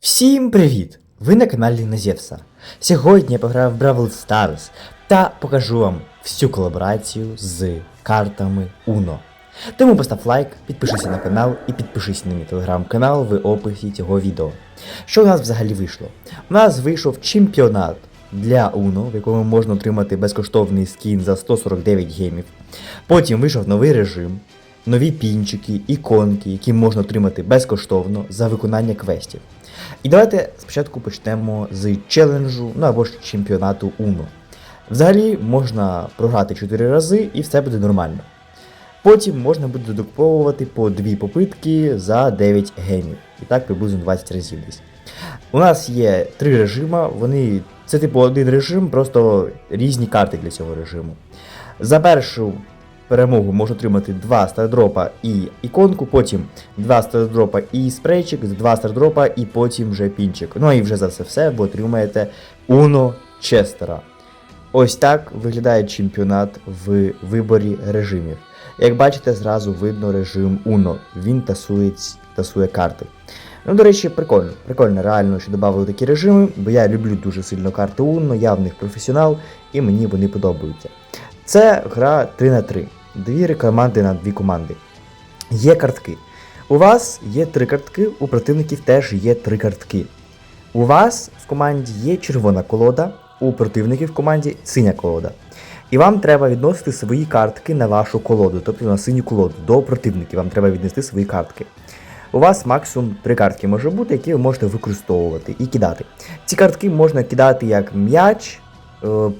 Всім привіт! Ви на каналі Назєвса. Сьогодні я пограю в Бравл Stars та покажу вам всю колаборацію з картами Uno. Тому постав лайк, підпишися на канал і підпишись на мій телеграм-канал в описі цього відео. Що у нас взагалі вийшло? У нас вийшов чемпіонат для Uno, в якому можна отримати безкоштовний скін за 149 гемів. Потім вийшов новий режим, нові пінчики, іконки, які можна отримати безкоштовно за виконання квестів. І давайте спочатку почнемо з челенджу, ну або ж чемпіонату Uno. Взагалі можна програти 4 рази і все буде нормально. Потім можна буде додатковувати по 2 попитки за 9 гемів. І так приблизно 20 разів десь. У нас є три режима, вони. Це типу один режим, просто різні карти для цього режиму. За першу перемогу можна отримати 2 стардропа і іконку, потім 2 стардропа і спрейчик, 2 стардропа і потім вже пінчик. Ну і вже за це все ви отримаєте Уно Честера. Ось так виглядає чемпіонат в виборі режимів. Як бачите, зразу видно режим Uno. Він тасує, тасує карти. Ну, до речі, прикольно. Прикольно, реально, що додали такі режими, бо я люблю дуже сильно карти Uno, я в них професіонал, і мені вони подобаються. Це гра 3 на 3 Дві команди на дві команди. Є картки. У вас є три картки, у противників теж є три картки. У вас в команді є червона колода, у противників в команді синя колода. І вам треба відносити свої картки на вашу колоду, тобто на синю колоду. До противників вам треба віднести свої картки. У вас максимум три картки може бути, які ви можете використовувати і кидати. Ці картки можна кидати як м'яч,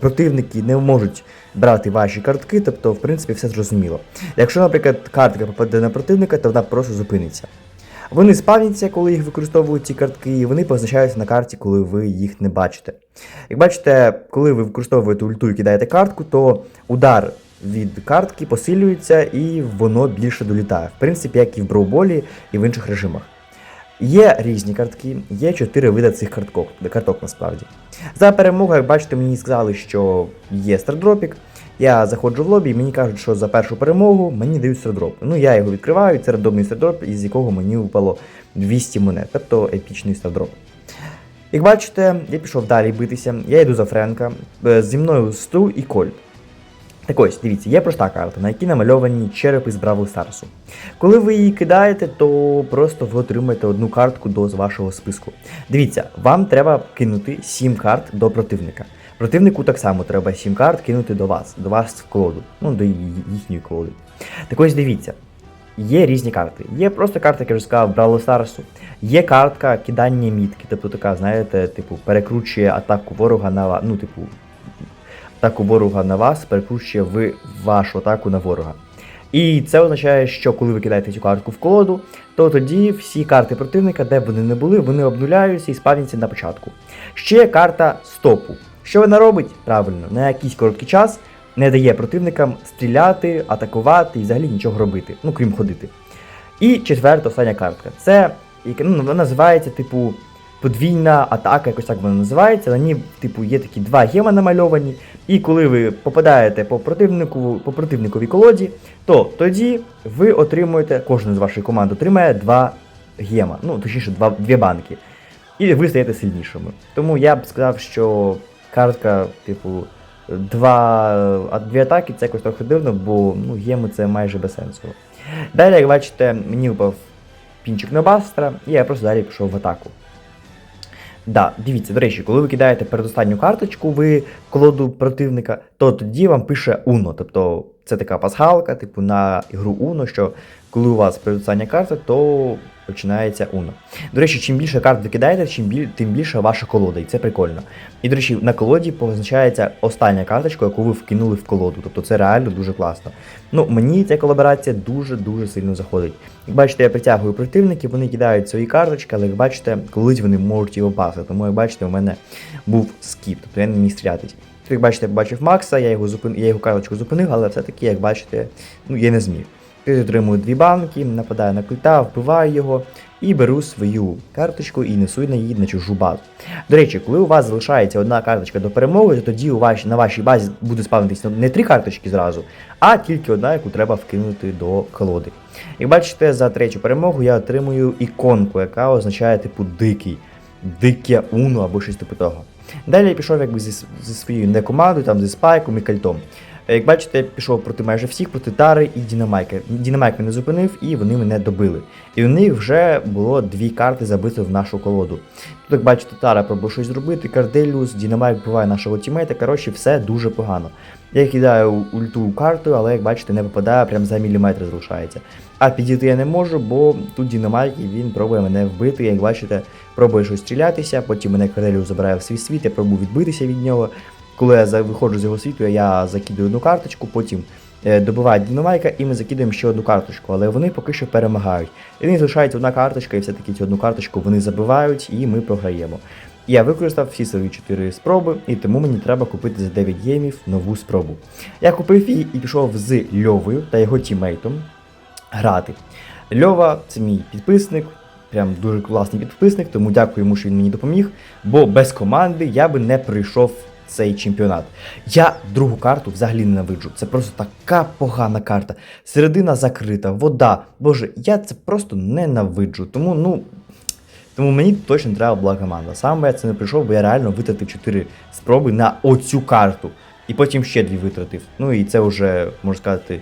противники не можуть брати ваші картки, тобто, в принципі, все зрозуміло. Якщо, наприклад, картка попаде на противника, то вона просто зупиниться. Вони спавняться, коли їх використовують ці картки, і вони позначаються на карті, коли ви їх не бачите. Як бачите, коли ви використовуєте ульту і кидаєте картку, то удар від картки посилюється і воно більше долітає. В принципі, як і в броуболі, і в інших режимах. Є різні картки, є чотири види цих карток, карток насправді. За перемогу, як бачите, мені сказали, що є стардропік. Я заходжу в лобі і мені кажуть, що за першу перемогу мені дають стардроп. Ну я його відкриваю, це рандомний стардроп, із якого мені випало 200 монет, тобто епічний стардроп. Як бачите, я пішов далі битися, я йду за Френка, е, зі мною Сту і Кольт. Так ось, дивіться, є проста карта, на якій намальовані черепи з Бравл Старсу. Коли ви її кидаєте, то просто ви отримаєте одну картку до з вашого списку. Дивіться, вам треба кинути 7 карт до противника. Противнику так само треба 7 карт кинути до вас, до вас в колоду, ну до їхньої колоди. Так ось дивіться, є різні карти. Є просто карта, як я вже сказав, Бравл Старсу. Є картка кидання мітки, тобто така, знаєте, типу, перекручує атаку ворога на ну, типу, атаку ворога на вас, перекручує в вашу атаку на ворога. І це означає, що коли ви кидаєте цю картку в колоду, то тоді всі карти противника, де б вони не були, вони обнуляються і спавняться на початку. Ще карта стопу. Що вона робить? Правильно, на якийсь короткий час не дає противникам стріляти, атакувати і взагалі нічого робити, ну крім ходити. І четверта остання картка. Це яка, ну, вона називається, типу, подвійна атака, якось так вона називається. На ній, типу, є такі два гема намальовані. І коли ви попадаєте по противнику, по противниковій колоді, то тоді ви отримуєте, кожен з вашої команди отримає два гема, ну точніше, два, дві банки. І ви стаєте сильнішими. Тому я б сказав, що картка, типу, два, дві атаки це якось трохи дивно, бо ну, геми це майже безсенсово. Далі, як бачите, мені випав пінчик на бастера, і я просто далі пішов в атаку. Да, дивіться, до речі, коли ви кидаєте передостанню карточку ви колоду противника, то тоді вам пише Uno. Тобто це така пасхалка, типу на ігру Uno, що коли у вас передостання карта, то починається Uno. До речі, чим більше карт ви кидаєте, чим біль, тим більше ваша колода, і це прикольно. І, до речі, на колоді позначається остання карточка, яку ви вкинули в колоду. Тобто це реально дуже класно. Ну, мені ця колаборація дуже-дуже сильно заходить. Як бачите, я притягую противників, вони кидають свої карточки, але як бачите, колись вони можуть його пасти. Тому, як бачите, у мене був скіп, тобто я не міг стрілятись. Як бачите, я побачив Макса, я його зупин... я його карточку зупинив, але все-таки, як бачите, ну я не зміг. Я отримую дві банки, нападаю на культа, вбиваю його і беру свою карточку і несу на її на чужу базу. До речі, коли у вас залишається одна карточка до перемоги, то тоді у вашій, на вашій базі буде спавнитися не три карточки зразу, а тільки одна, яку треба вкинути до колоди. Як бачите, за третю перемогу я отримую іконку, яка означає типу дикий. дике Уно або щось типу того. Далі я пішов якби зі, зі своєю не командою, там зі спайком і кальтом. Е, Як бачите, я пішов проти майже всіх, проти Тари і Дінамайка. Дінамайк мене зупинив і вони мене добили. І у них вже було дві карти забито в нашу колоду. Тут, як бачите, Тара пробує щось зробити, Карделюс, Дінамайк вбиває нашого тімейта. Коротше, все дуже погано. Я кидаю ульту карту, але як бачите, не попадає, прям за міліметр залишається. А підійти я не можу, бо тут Дінамайк і він пробує мене вбити. Як бачите, пробує щось стрілятися, потім мене Карделіус забирає в свій світ, я пробую відбитися від нього. Коли я виходжу з його світу, я закидую одну карточку, потім е, добивають Дінамайка і ми закидуємо ще одну карточку, але вони поки що перемагають. І в них залишається одна карточка, і все-таки цю одну карточку вони забивають, і ми програємо. Я використав всі свої 4 спроби, і тому мені треба купити за 9 геймів нову спробу. Я купив її і пішов з Льовою та його тімейтом грати. Льова це мій підписник, прям дуже класний підписник, тому дякую йому, що він мені допоміг. Бо без команди я би не пройшов цей чемпіонат. Я другу карту взагалі ненавиджу. Це просто така погана карта. Середина закрита, вода. Боже, я це просто ненавиджу. Тому, ну. Тому мені точно треба була команда. Саме я це не прийшов, бо я реально витратив 4 спроби на оцю карту. І потім ще дві витратив. Ну і це вже, можна сказати,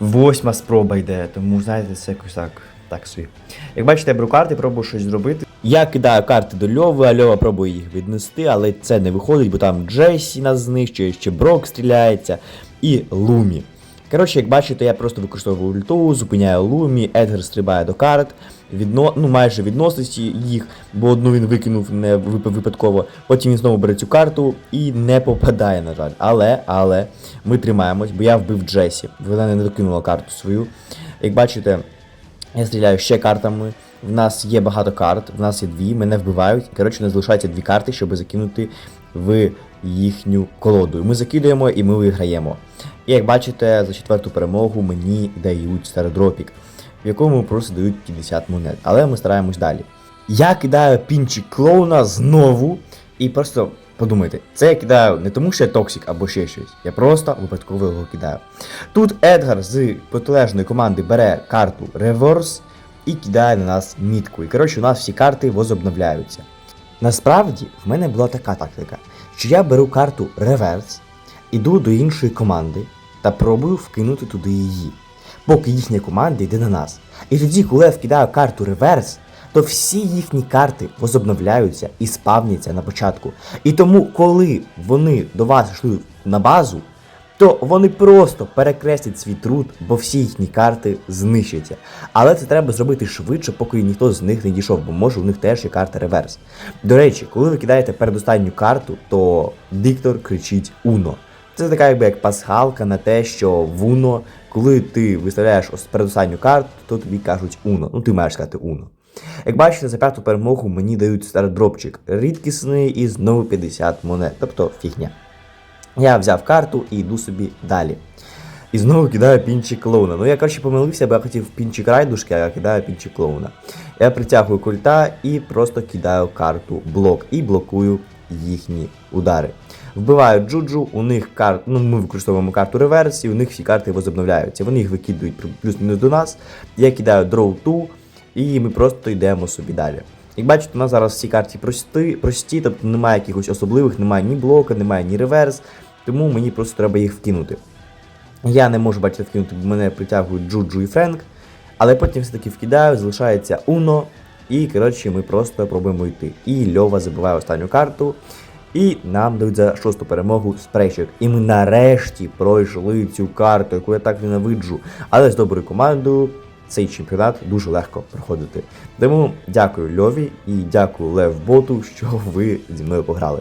восьма спроба йде. Тому, знаєте, це якось так, так собі. Як бачите, я беру карти, пробую щось зробити. Я кидаю карти до Льови, а Льова пробує їх віднести, але це не виходить, бо там Джесі нас знищує, ще Брок стріляється і Лумі. Коротше, як бачите, я просто використовую ульту, зупиняю Лумі, Едгар стрибає до карт, відно... ну, майже відносить їх, бо одну він викинув не випадково. Потім він знову бере цю карту і не попадає, на жаль. Але, але ми тримаємось, бо я вбив Джесі. Вона не докинула карту свою. Як бачите, я стріляю ще картами. В нас є багато карт, в нас є дві, мене вбивають. Коротше, нас залишається дві карти, щоб закинути в їхню колоду. Ми закидуємо і ми виграємо. І як бачите, за четверту перемогу мені дають стародропік, в якому просто дають 50 монет. Але ми стараємось далі. Я кидаю пінчик клоуна знову, і просто подумайте, це я кидаю не тому, що я токсик або ще щось. Я просто випадково його кидаю. Тут Едгар з протилежної команди бере карту реверс і кидає на нас мітку. І коротше, у нас всі карти возобновляються. Насправді, в мене була така тактика, що я беру карту реверс, іду до іншої команди та пробую вкинути туди її, поки їхня команда йде на нас. І тоді, коли я вкидаю карту реверс, то всі їхні карти возобновляються і спавняться на початку. І тому, коли вони до вас йшли на базу, то вони просто перекреслять свій труд, бо всі їхні карти знищаться. Але це треба зробити швидше, поки ніхто з них не дійшов, бо може у них теж є карта реверс. До речі, коли ви кидаєте передостанню карту, то диктор кричить Уно. Це така якби як пасхалка на те, що в Уно, коли ти виставляєш передостанню карту, то тобі кажуть Уно. Ну ти маєш сказати Уно. Як бачите, за п'яту перемогу мені дають стардропчик рідкісний і знову 50 монет, тобто фігня. Я взяв карту і йду собі далі. І знову кидаю пінчик клоуна. Ну я коротше помилився, бо я хотів пінчик райдушки, а я кидаю пінчик клоуна. Я притягую культа і просто кидаю карту блок і блокую їхні удари. Вбиваю Джуджу, у них карт, ну ми використовуємо карту реверс, і у них всі карти возобновляються. Вони їх викидують плюс-мінус до нас. Я кидаю Draw 2, і ми просто йдемо собі далі. Як бачите, у нас зараз всі карти прості, прості, тобто немає якихось особливих, немає ні блока, немає ні реверс, тому мені просто треба їх вкинути. Я не можу бачити вкинути, бо мене притягують Джуджу і Френк, але потім все-таки вкидаю, залишається Уно, і коротше ми просто пробуємо йти. І Льова забиває останню карту. І нам дають за шосту перемогу спрейчик. І ми нарешті пройшли цю карту, яку я так ненавиджу. Але з доброю командою цей чемпіонат дуже легко проходити. Тому дякую Льові і дякую Лев Боту, що ви зі мною пограли.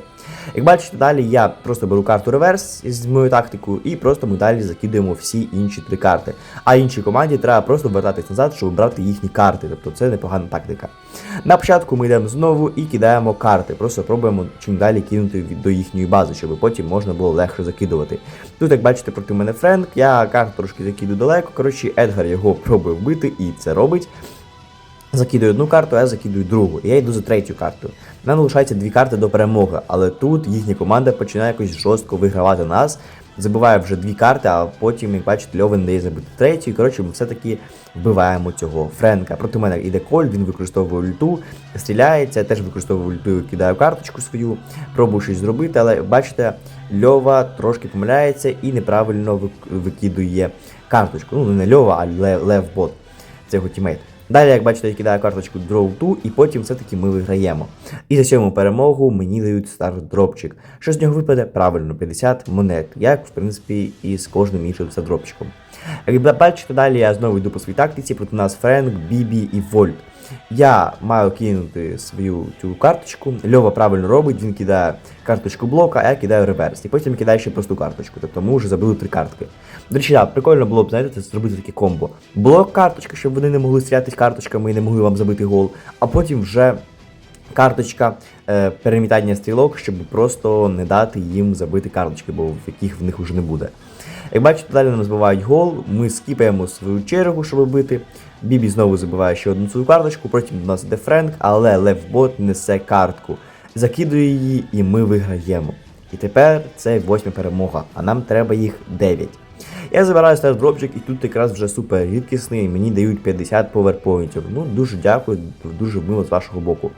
Як бачите, далі я просто беру карту реверс з моєю тактикою, і просто ми далі закидуємо всі інші три карти. А іншій команді треба просто вертатись назад, щоб брати їхні карти. Тобто це непогана тактика. На початку ми йдемо знову і кидаємо карти. Просто пробуємо чим далі кинути до їхньої бази, щоб потім можна було легше закидувати. Тут, як бачите, проти мене Френк, я карту трошки закиду далеко. Коротше, Едгар його пробує вбити і це робить. Закидую одну карту, а я закидую другу. І я йду за третю картою. Нам залишається дві карти до перемоги, але тут їхня команда починає якось жорстко вигравати нас. забиває вже дві карти, а потім, як бачите, Льова не дає забити третю. І коротше, ми все-таки вбиваємо цього Френка. Проти мене йде Коль, він використовує ульту, стріляється, я теж використовую ульту, кидаю карточку свою, пробую щось зробити, але бачите, Льова трошки помиляється і неправильно викидує карточку. Ну, не Льова, а Лев, Лев Бот. Це його тімейт. Далі, як бачите, я кидаю карточку Draw 2, і потім все-таки ми виграємо. І за сьому перемогу мені дають старт дропчик. Що з нього випаде? Правильно, 50 монет, як в принципі і з кожним іншим дропчиком. Як бачите, далі я знову йду по своїй тактиці, проти нас Френк, Бібі і Вольт. Я маю кинути свою цю карточку. Льова правильно робить, він кидає карточку блока, а я кидаю реверс. І потім кидаю ще просту карточку. Тобто ми вже забили три картки. До речі, так, прикольно було б, знаєте, зробити таке комбо. Блок карточка, щоб вони не могли стрілятись карточками і не могли вам забити гол, а потім вже карточка е, перемітання стрілок, щоб просто не дати їм забити карточки, бо в яких в них вже не буде. Як бачите, далі нам збивають гол, ми скіпаємо свою чергу, щоб бити. Бібі знову забиває ще одну свою карточку, потім до нас іде Френк, але Левбот несе картку, закидує її, і ми виграємо. І тепер це восьма перемога, а нам треба їх 9. Я забираю старт дропчик і тут якраз вже супер рідкісний, мені дають 50 поверпоінтів. Ну, дуже дякую, дуже мило з вашого боку.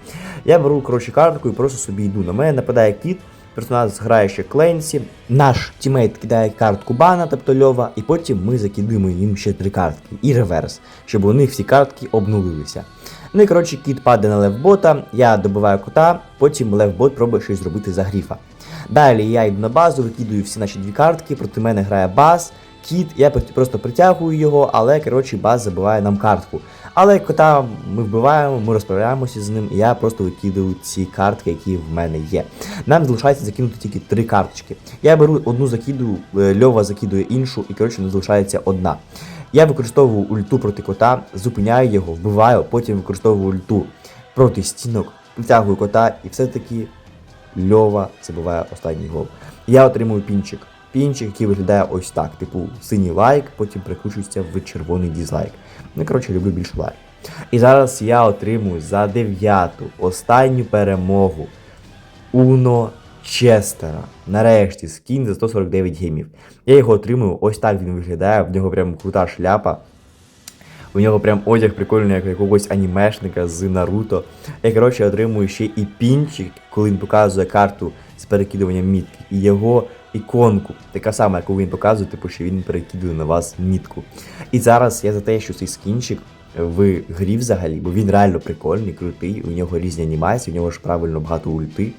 Я беру коротше картку і просто собі йду. На мене нападає кіт, персонаж грає ще Кленсі. Наш тімейт кидає картку бана, тобто Льова, і потім ми закидуємо їм ще три картки і реверс, щоб у них всі картки обнулилися. Ну і коротше, кіт падає на левбота, я добиваю кота, потім левбот пробує щось зробити за гріфа. Далі я йду на базу, викидую всі наші дві картки, проти мене грає баз, кіт, я просто притягую його, але коротше баз забиває нам картку. Але кота ми вбиваємо, ми розправляємося з ним, і я просто викидаю ці картки, які в мене є. Нам залишається закинути тільки три карточки. Я беру одну закидую, е, Льова закидує іншу, і коротше не залишається одна. Я використовую ульту проти кота, зупиняю його, вбиваю, потім використовую ульту проти стінок, притягую кота, і все-таки Льова забиває останній гол. Я отримую пінчик. Пінчик, який виглядає ось так: типу синій лайк, потім переключується в червоний дізлайк. Ну, коротше, люблю більше лайк. І зараз я отримую за дев'яту останню перемогу Уно Честера. Нарешті скін за 149 гемів. Я його отримую, ось так він виглядає, в нього прям крута шляпа. У нього прям одяг прикольний, як якогось анімешника з Наруто. Я, коротше, отримую ще і пінчик, коли він показує карту з перекидуванням мітки, і його іконку, така сама, яку він показує, типу, що він перекидує на вас мітку. І зараз я за те, що цей скінчик в грі взагалі, бо він реально прикольний, крутий, у нього різні анімації, у нього ж правильно багато ульти.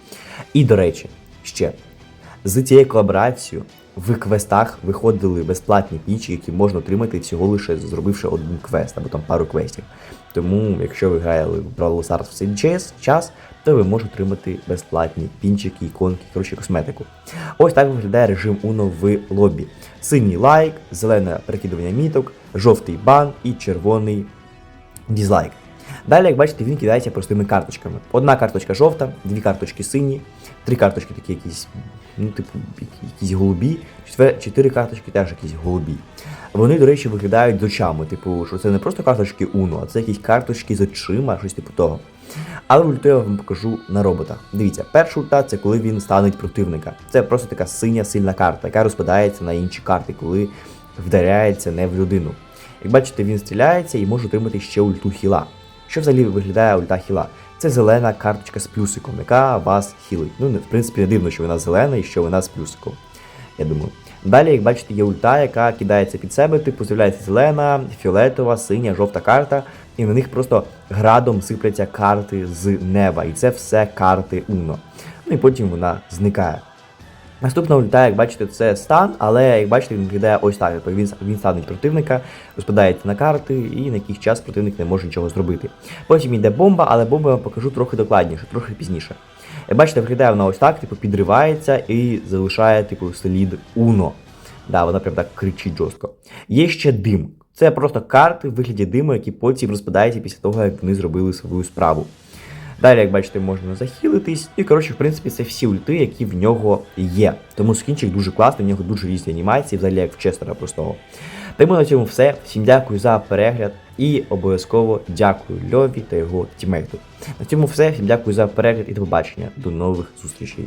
І до речі, ще з цією колаборацією в квестах виходили безплатні пічі, які можна отримати всього лише зробивши один квест або там пару квестів. Тому, якщо ви грали в Brawl в цей час, час, то ви можете отримати безплатні пінчики, іконки, коротше, косметику. Ось так виглядає режим Uno в лобі. Синій лайк, зелене перекидування міток, жовтий бан і червоний дізлайк. Далі, як бачите, він кидається простими карточками. Одна карточка жовта, дві карточки сині, три карточки такі якісь, ну, типу, якісь голубі, чотири карточки теж якісь голубі. Вони, до речі, виглядають з очами, типу, що це не просто карточки Uno, а це якісь карточки з очима, щось типу того. Але ульту я вам покажу на роботах. Дивіться, перша ульта це коли він станеть противника. Це просто така синя сильна карта, яка розпадається на інші карти, коли вдаряється не в людину. Як бачите, він стріляється і може отримати ще ульту хіла. Що взагалі виглядає ульта хіла? Це зелена карточка з плюсиком, яка вас хілить. Ну, в принципі, не дивно, що вона зелена і що вона з плюсиком. Я думаю. Далі, як бачите, є ульта, яка кидається під себе, типу з'являється зелена, фіолетова, синя, жовта карта, і на них просто градом сипляться карти з неба. І це все карти Уно. Ну і потім вона зникає. Наступна ульта, як бачите, це стан, але як бачите, він виглядає ось так. Тобто він, він станеть противника, розпадається на карти, і на якийсь час противник не може нічого зробити. Потім йде бомба, але бомбу я вам покажу трохи докладніше, трохи пізніше. Як бачите, виглядає вона ось так, типу, підривається і залишає, типу, слід Уно. Да, вона прям так кричить жорстко. Є ще дим. Це просто карти в вигляді диму, які потім розпадаються після того, як вони зробили свою справу. Далі, як бачите, можна захилитись. І, коротше, в принципі, це всі ульти, які в нього є. Тому скінчик дуже класний, в нього дуже різні анімації, взагалі як в Честера простого. Тому на цьому все. Всім дякую за перегляд і обов'язково дякую Льові та його тімейту. На цьому все. Всім дякую за перегляд і до побачення. До нових зустрічей.